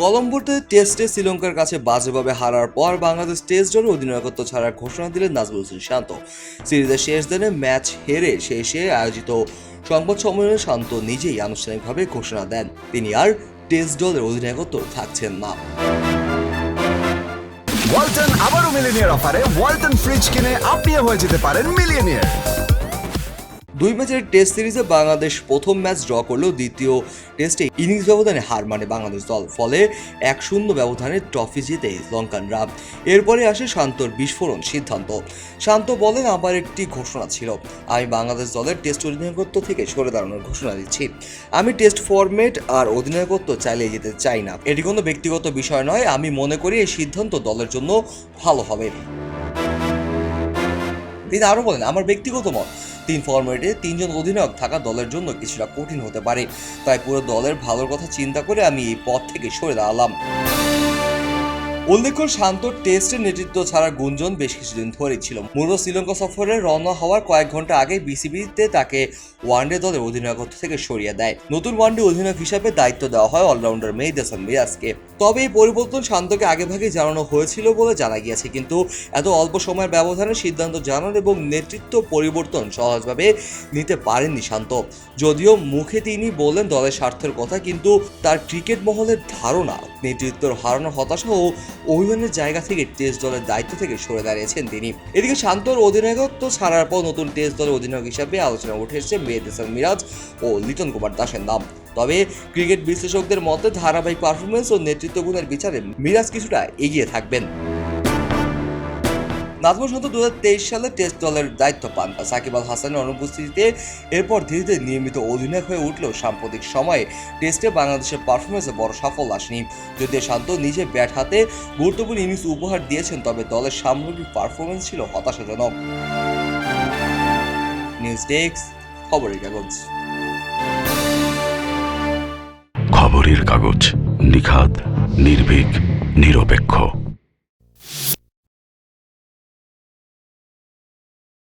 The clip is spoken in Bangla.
কলম্বোতে টেস্টে শ্রীলঙ্কার কাছে বাজেভাবে হারার পর বাংলাদেশ টেস্ট দলের অধিনায়কত্ব ছাড়ার ঘোষণা দিলেন নাজমুল হোসেন শান্ত। সিরিজের শেষ দিনে ম্যাচ হেরে শেষে আয়োজিত সংবাদ সম্মেলনে শান্ত নিজেই আনুষ্ঠানিকভাবে ঘোষণা দেন। তিনি আর টেস্ট দলের অধিনায়কত্ব থাকছেন না। ওয়ালটন আবারও মিলিনিয়ার অফারে ওয়ালটন ফ্রিজ কিনে আপনিও হয়ে যেতে পারেন মিলিয়নিয়ার। দুই ম্যাচের টেস্ট সিরিজে বাংলাদেশ প্রথম ম্যাচ ড্র করলেও দ্বিতীয় টেস্টে ইনিংস ব্যবধানে হার মানে বাংলাদেশ দল, ফলে এক শূন্য ব্যবধানে ট্রফি জিতে লঙ্কানরা। এরপরে আসে শান্তর বিস্ফোরণ সিদ্ধান্ত। শান্ত বলেন আমার একটি ঘোষণা ছিল। আমি বাংলাদেশ দলের টেস্ট অধিনায়কত্ব থেকে সরে দাঁড়ানোর ঘোষণা দিচ্ছি। আমি টেস্ট ফরম্যাট আর অধিনায়কত্ব চালিয়ে যেতে চাই না। এটি কোনো ব্যক্তিগত বিষয় নয়। আমি মনে করি এই সিদ্ধান্ত দলের জন্য ভালো হবে। তিনি আরও বলেন, আমার ব্যক্তিগত মত তিন ফরম্যাটে তিনজন অধিনায়ক থাকা দলের জন্য কিছুটা কঠিন হতে পারে। তাই পুরো দলের ভালোর কথা চিন্তা করে আমি এই পথ থেকে সরে দাঁড়ালাম। উল্লেখ্য, শান্ত টেস্টের নেতৃত্ব ছাড়ার গুঞ্জন বেশ কিছুদিন ধরেই ছিল। মূলত শ্রীলঙ্কা সফরে রওনা হওয়ার কয়েক ঘণ্টা আগে বিসিবিতে তাকে ওয়ানডে দলের অধিনায়কত্ব থেকে সরিয়ে দেয়। নতুন ওয়ানডে অধিনায়ক হিসাবে দায়িত্ব দেওয়া হয় অলরাউন্ডার মেহিদ হাসান মিরাজকে তবে এই পরিবর্তন শান্তকে আগেভাগে জানানো হয়েছিল বলে জানা গিয়েছে, কিন্তু এত অল্প সময়ের ব্যবধানে সিদ্ধান্ত জানান এবং নেতৃত্ব পরিবর্তন সহজভাবে নিতে পারেননি শান্ত। যদিও মুখে তিনি বললেন দলের স্বার্থের কথা, কিন্তু তার ক্রিকেট মহলের ধারণা, নেতৃত্বর হারানোর হতাশা ও অভিমানের জায়গা থেকে টেস্ট দলের দায়িত্ব থেকে সরে দাঁড়িয়েছেন তিনি। এদিকে শান্তর অধিনায়কত্ব ছাড়ার পর নতুন টেস্ট দলের অধিনায়ক হিসাবে আলোচনা উঠে এসেছে মেহেদ মিরাজ ও লিটন কুমার দাসের নাম তবে ক্রিকেট বিশ্লেষকদের মতে ধারাবাহিক পারফরমেন্স ও নেতৃত্ব গুণের বিচারে মিরাজ কিছুটা এগিয়ে থাকবেন। নাজমুল শান্ত দু সালে টেস্ট দলের দায়িত্ব পান সাকিব আল হাসানের অনুপস্থিতিতে এরপর ধীরে ধীরে নিয়মিত অধিনায়ক হয়ে উঠলেও সাম্প্রতিক সময়ে টেস্টে বাংলাদেশের পারফরমেন্সে বড় সাফল্য আসেনি। যদিও শান্ত নিজে ব্যাট হাতে গুরুত্বপূর্ণ ইনিংস উপহার দিয়েছেন, তবে দলের সামগ্রিক পারফরমেন্স ছিল হতাশাজনক। নিউজ ডেস্ক, খবরের কাগজ। খবরের কাগজ নিখাত নির্ভীক, নিরপেক্ষ।